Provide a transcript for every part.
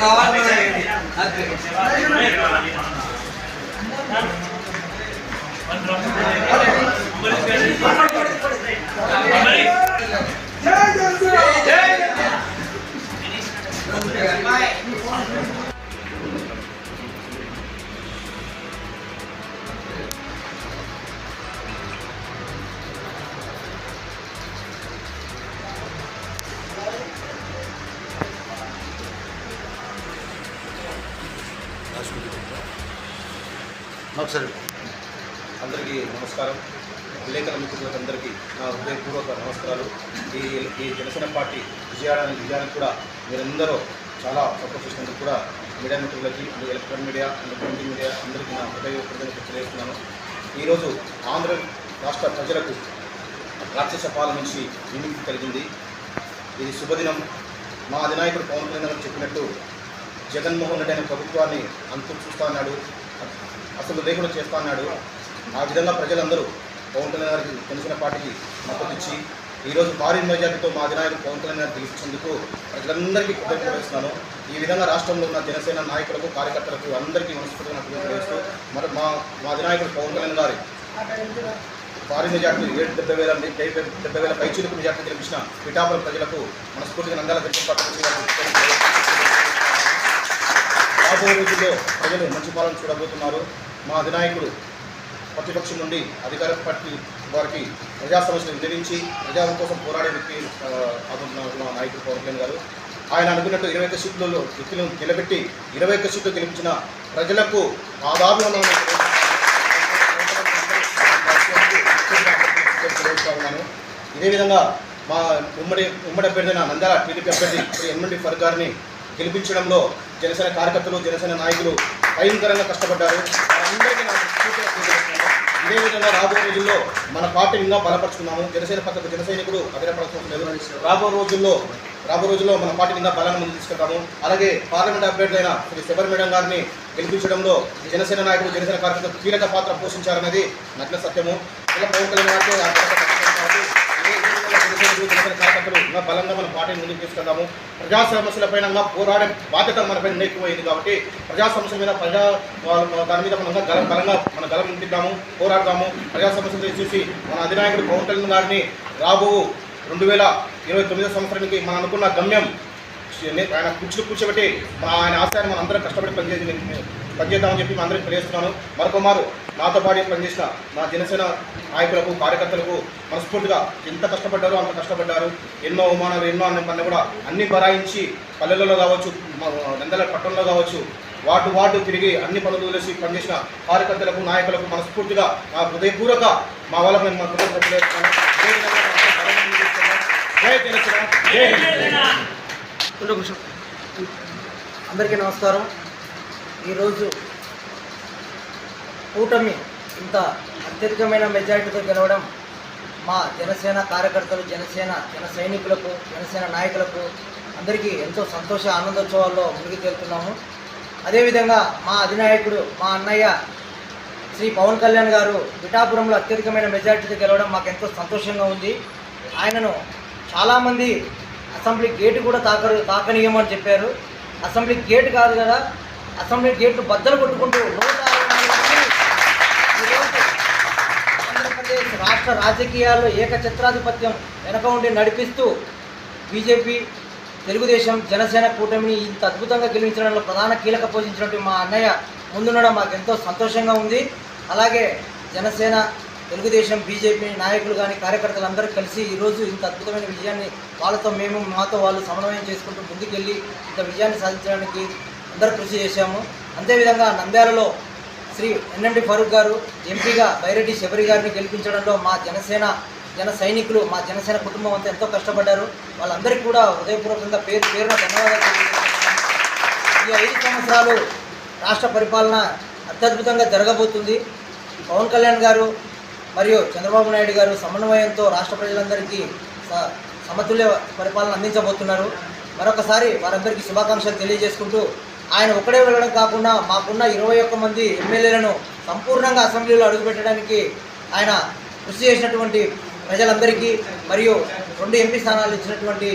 కావాలి జై జై ఒకసారి అందరికీ నమస్కారం. విలేకరుల మిత్రులకు అందరికీ నా హృదయపూర్వక నమస్కారాలు. ఈ ఈ జనసేన పార్టీ విజయానికి విజయానికి కూడా మీరందరూ చాలా సపోర్ట్ చేసినందుకు కూడా మీడియా మిత్రులకి and electronic media and print media అందరికీ నా హృదయపూర్వక తెలియజేస్తున్నాను. ఈరోజు ఆంధ్ర రాష్ట్ర ప్రజలకు రాక్షస పాలన నుంచి విముక్తి కలిగింది. ఇది శుభదినం. మా అధినాయకుడు పవన్ కళ్యాణ్ చెప్పినట్టు జగన్మోహన్ రెడ్డి అనే ప్రభుత్వాన్ని అంతం చూస్తా అన్నాడు. అసలు లేకుండా చేస్తా అన్నాడు. ఆ విధంగా ప్రజలందరూ పవన్ కళ్యాణ్ గారికి తెలిసిన పార్టీకి మద్దతు ఇచ్చి ఈరోజు భారీ మెజార్టీతో మా అధినాయకుడు పవన్ కళ్యాణ్ గారు గెలిపించేందుకు ప్రజలందరికీ కృతజ్ఞతలు వేస్తున్నాను ఈ విధంగా రాష్ట్రంలో ఉన్న జనసేన నాయకులకు కార్యకర్తలకు అందరికీ మనస్ఫూర్తిగా నాకు మరి మా మా అధినాయకుడు పవన్ కళ్యాణ్ గారి భారీ మెజార్టీ ఏడు డెబ్బై వేల డెబ్బై వేల పైచీలకు మెజార్టీ గెలిపించిన పిఠాపురం ప్రజలకు మనస్ఫూర్తిగా నందాల గెలిపి రాబోయే రోజుల్లో ప్రజలు మంచి పాలన చూడబోతున్నారు. మా అధినాయకుడు ప్రతిపక్షం నుండి అధికార పార్టీ వారికి ప్రజా సమస్యలు వినియోగించి ప్రజల కోసం పోరాడే వ్యక్తి మా నాయకుడు పవన్ కళ్యాణ్ గారు. ఆయన అనుకున్నట్టు ఇరవై ఒక్క సీట్లలో వ్యక్తులను నిలబెట్టి ఇరవై ఒక్క సీట్లు గెలిపించిన ప్రజలకు ఆదాభివందనం తెలియజేస్తా ఇదే విధంగా మా ఉమ్మడి ఉమ్మడి అభ్యర్థిన నంద్యాల టీడీపీ అభ్యర్థి శ్రీ ఎన్మండి ఫర్ గారిని గెలిపించడంలో జనసేన కార్యకర్తలు జనసేన నాయకులు భయంకరంగా కష్టపడ్డారు. వారందరికీ నాకు ఇదే విధంగా రాబోయే రోజుల్లో మన పార్టీని ఇంకా బలపరుచుకున్నాము జనసేన పక్కకు జన సైనికుడు అభినపడాల్సిన రాబో రోజుల్లో రాబో రోజుల్లో మన పార్టీని ఇంకా బలాన్ని ముందు తీసుకెళ్తాము. అలాగే పార్లమెంట్ అభ్యర్థి అయిన శ్రీ శబర్ మేడం గారిని గెలిపించడంలో జనసేన నాయకులు జనసేన కార్యకర్తలు కీలక పాత్ర పోషించారనేది నగ్న సత్యము. ఇలా పవన్ కళ్యాణ్ గారికి ఆ పాత్ర కల్పించారు కాబట్టి ఇదే విధంగా కార్యకర్తలు ఇంకా బలంగా మన పార్టీని ముందుకు తీసుకెళ్దాము. ప్రజా సమస్యలపైన ఇంకా పోరాడే బాధ్యత మనపై ఎక్కువైంది కాబట్టి ప్రజా సమస్యల మీద ప్రజా దాని మీద మనం గల బలంగా మన గలం నింపిద్దాము పోరాడదాము. ప్రజా సమస్యలు చూసి మన అధినాయకుడు పవన్ కళ్యాణ్ గారిని రాబో రెండు వేల ఇరవై తొమ్మిదో సంవత్సరానికి మనం అనుకున్న గమ్యం ఆయన కుర్చీలు కూర్చోబెట్టి ఆయన ఆశయాన్ని మనం అందరం కష్టపడి పనిచేసి పనిచేద్దామని చెప్పి మా అందరికీ తెలియజేస్తున్నాను. మరొకమారు నాతో పాటు పనిచేసిన మా జనసేన నాయకులకు కార్యకర్తలకు మనస్ఫూర్తిగా ఎంత కష్టపడ్డారో అంత కష్టపడ్డారు. ఎన్నో అవమానాలు ఎన్నో అన్న పని కూడా అన్ని బరాయించి పల్లెలలో కావచ్చు మా నందల పట్టణంలో కావచ్చు వాటు వాటు తిరిగి అన్ని పనులు వదిలేసి పనిచేసిన కార్యకర్తలకు నాయకులకు మనస్ఫూర్తిగా నా హృదయపూర్వక మా వల్ల మేము మా కృతజ్ఞతలు అందరికీ నమస్కారం. ఈరోజు కూటమి ఇంత అత్యధికమైన మెజారిటీతో గెలవడం మా జనసేన కార్యకర్తలు జనసేన జన సైనికులకు జనసేన నాయకులకు అందరికీ ఎంతో సంతోష ఆనందోత్సవాల్లో మునిగి తేలుతున్నాము. అదేవిధంగా మా అధినాయకుడు మా అన్నయ్య శ్రీ పవన్ కళ్యాణ్ గారు పిఠాపురంలో అత్యధికమైన మెజారిటీతో గెలవడం మాకు ఎంతో సంతోషంగా ఉంది. ఆయనను చాలామంది అసెంబ్లీ గేటు కూడా తాకరు తాకనీయమని చెప్పారు. అసెంబ్లీ గేటు కాదు కదా అసెంబ్లీ గేట్లు బద్దలు కొట్టుకుంటూ ఆంధ్రప్రదేశ్ రాష్ట్ర రాజకీయాల్లో ఏకఛత్రాధిపత్యం వెనక ఉండి నడిపిస్తూ బీజేపీ తెలుగుదేశం జనసేన కూటమిని ఇంత అద్భుతంగా గెలిపించడంలో ప్రధాన కీలక పోషించినటువంటి మా అన్నయ్య ముందుండడం మాకు ఎంతో సంతోషంగా ఉంది. అలాగే జనసేన తెలుగుదేశం బీజేపీ నాయకులు కానీ కార్యకర్తలు అందరూ కలిసి ఈరోజు ఇంత అద్భుతమైన విజయాన్ని వాళ్ళతో మేము మాతో వాళ్ళు సమన్వయం చేసుకుంటూ ముందుకెళ్ళి ఇంత విజయాన్ని సాధించడానికి అందరూ కృషి చేశాము. అంతేవిధంగా నంద్యాలలో శ్రీ ఎన్ఎండి ఫరూక్ గారు ఎంపీగా బైరెడ్డి శబరి గారిని గెలిపించడంలో మా జనసేన జన సైనికులు మా జనసేన కుటుంబం అంతా ఎంతో కష్టపడ్డారు. వాళ్ళందరికీ కూడా హృదయపూర్వకంగా పేరు పేరున ధన్యవాదాలు ఈ ఐదు సంవత్సరాలు రాష్ట్ర పరిపాలన అత్యద్భుతంగా జరగబోతుంది. పవన్ కళ్యాణ్ గారు మరియు చంద్రబాబు నాయుడు గారు సమన్వయంతో రాష్ట్ర ప్రజలందరికీ స- సమతుల్య పరిపాలన అందించబోతున్నారు. మరొకసారి వారందరికీ శుభాకాంక్షలు తెలియజేసుకుంటూ ఆయన ఒక్కడే వెళ్ళడం కాకుండా మాకున్న ఇరవై ఒక్క మంది ఎమ్మెల్యేలను సంపూర్ణంగా అసెంబ్లీలో అడుగుపెట్టడానికి ఆయన కృషి చేసినటువంటి ప్రజలందరికీ మరియు రెండు ఎంపీ స్థానాలు ఇచ్చినటువంటి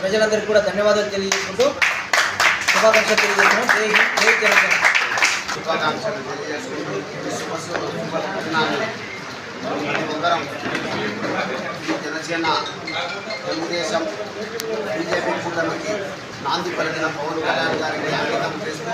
ప్రజలందరికీ కూడా ధన్యవాదాలు తెలియజేసుకుంటూ శుభాకాంక్షలు తెలియజేస్తున్నాం జై శుభాకాంక్షలు జనసేన తెలుగుదేశం బీజేపీ కూటమికి నాంది పలికిన పవన్ కళ్యాణ్ గారికి అంకితం చేస్తూ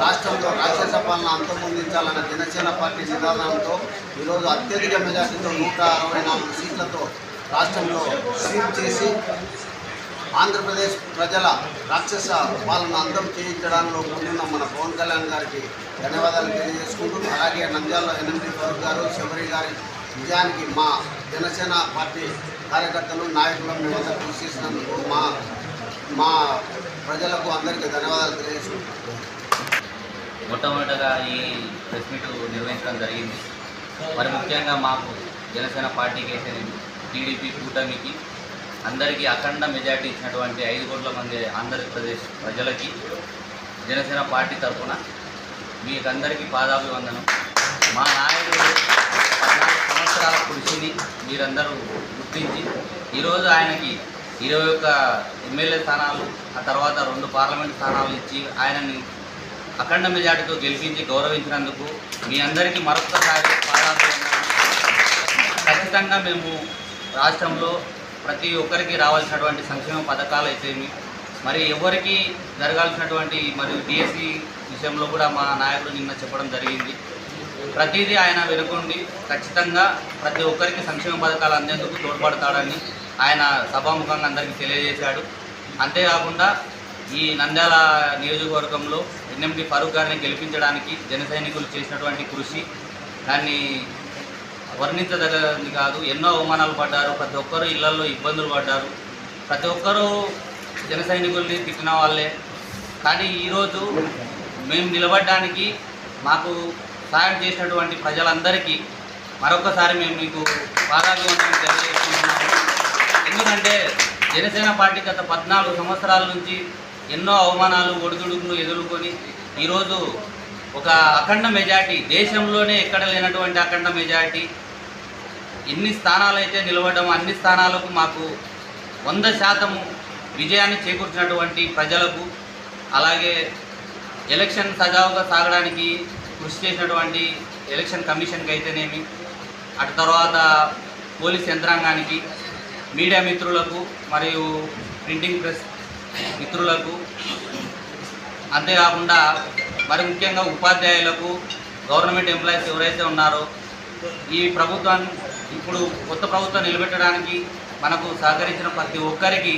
రాష్ట్రంలో రాక్షస పాలన అంతమొందించాలన్న జనసేన పార్టీ నిదానంతో ఈరోజు అత్యధిక మెజార్టీతో నూట అరవై నాలుగు సీట్లతో రాష్ట్రంలో స్వీప్ చేసి ఆంధ్రప్రదేశ్ ప్రజల రాక్షస పాలన అందం చేయించడంలో ముందున్న మన పవన్ కళ్యాణ్ గారికి ధన్యవాదాలు తెలియజేసుకుంటూ అలాగే నంద్యాల ఎన్ఎండి గౌడ్ గారు శబరి గారి విజయానికి మా జనసేన పార్టీ కార్యకర్తలు నాయకులు మేమంతా కృషి చేసినందుకు మా మా ప్రజలకు అందరికీ ధన్యవాదాలు తెలియజేసుకుంటున్నాను. మొట్టమొదటగా ఈ ప్రెస్ మీట్ నిర్వహించడం జరిగింది. మరి ముఖ్యంగా మాకు జనసేన పార్టీకి అయితే టీడీపీ కూటమికి అందరికీ అఖండ మెజార్టీ ఇచ్చినటువంటి ఐదు కోట్ల మంది ఆంధ్రప్రదేశ్ ప్రజలకి జనసేన పార్టీ తరఫున మీకందరికీ పాదాభివందనం. మా నాయకుడు పద్నాలుగు సంవత్సరాల కృషిని మీరందరూ గుర్తించి ఈరోజు ఆయనకి ఇరవై ఒక్క ఎమ్మెల్యే స్థానాలు ఆ తర్వాత రెండు పార్లమెంట్ స్థానాలు ఇచ్చి ఆయనని అఖండ మెజార్టీతో గెలిపించి గౌరవించినందుకు మీ అందరికీ మరొకసారి ఖచ్చితంగా మేము రాష్ట్రంలో ప్రతి ఒక్కరికి రావాల్సినటువంటి సంక్షేమ పథకాలు అయితేమి మరి ఎవరికి జరగాల్సినటువంటి మరియు డిఎస్సి విషయంలో కూడా మా నాయకుడు నిన్న చెప్పడం జరిగింది. ప్రతిదీ ఆయన వెనుకొండి ఖచ్చితంగా ప్రతి ఒక్కరికి సంక్షేమ పథకాలు అందేందుకు తోడ్పడతాడని ఆయన సభాముఖంగా అందరికీ తెలియజేశాడు. అంతేకాకుండా ఈ నంద్యాల నియోజకవర్గంలో ఎన్ఎండి ఫరూక్ గారిని గెలిపించడానికి జన సైనికులు చేసినటువంటి కృషి దాన్ని వర్ణించదగినది కాదు. ఎన్నో అవమానాలు పడ్డారు. ప్రతి ఒక్కరు ఇళ్ళలో ఇబ్బందులు పడ్డారు. ప్రతి ఒక్కరూ జన సైనికుల్ని తిట్టిన వాళ్ళే. కానీ ఈరోజు మేము నిలబడడానికి మాకు సహాయం చేసినటువంటి ప్రజలందరికీ మరొకసారి మేము మీకు పాదాభివందనం తెలియజేస్తున్నాము. ఎందుకంటే జనసేన పార్టీ గత పద్నాలుగు సంవత్సరాల నుంచి ఎన్నో అవమానాలు ఒడిదుడుకులు ఎదుర్కొని ఈరోజు ఒక అఖండ మెజార్టీ దేశంలోనే ఎక్కడ లేనటువంటి అఖండ మెజార్టీ ఎన్ని స్థానాలైతే నిలవడం నిలబడడం అన్ని స్థానాలకు మాకు వంద శాతము విజయాన్ని చేకూర్చినటువంటి ప్రజలకు అలాగే ఎలక్షన్ సజావుగా సాగడానికి కృషి చేసినటువంటి ఎలక్షన్ కమిషన్కి అయితేనేమి అటు తర్వాత పోలీస్ యంత్రాంగానికి మీడియా మిత్రులకు మరియు ప్రింటింగ్ ప్రెస్ మిత్రులకు అంతేకాకుండా మరి ముఖ్యంగా ఉపాధ్యాయులకు గవర్నమెంట్ ఎంప్లాయీస్ ఎవరైతే ఉన్నారో ఈ ప్రభుత్వం ఇప్పుడు కొత్త ప్రభుత్వం నిలబెట్టడానికి మనకు సహకరించిన ప్రతి ఒక్కరికి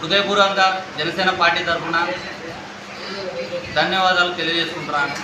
హృదయపూర్వకంగా జనసేన పార్టీ తరఫున ధన్యవాదాలు తెలియజేసుకుంటున్నాను.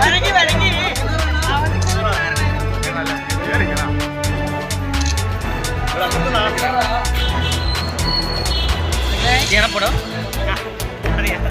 വരങ്ങി വരങ്ങി ചെയ്യണപ്പെടോ അറിയാം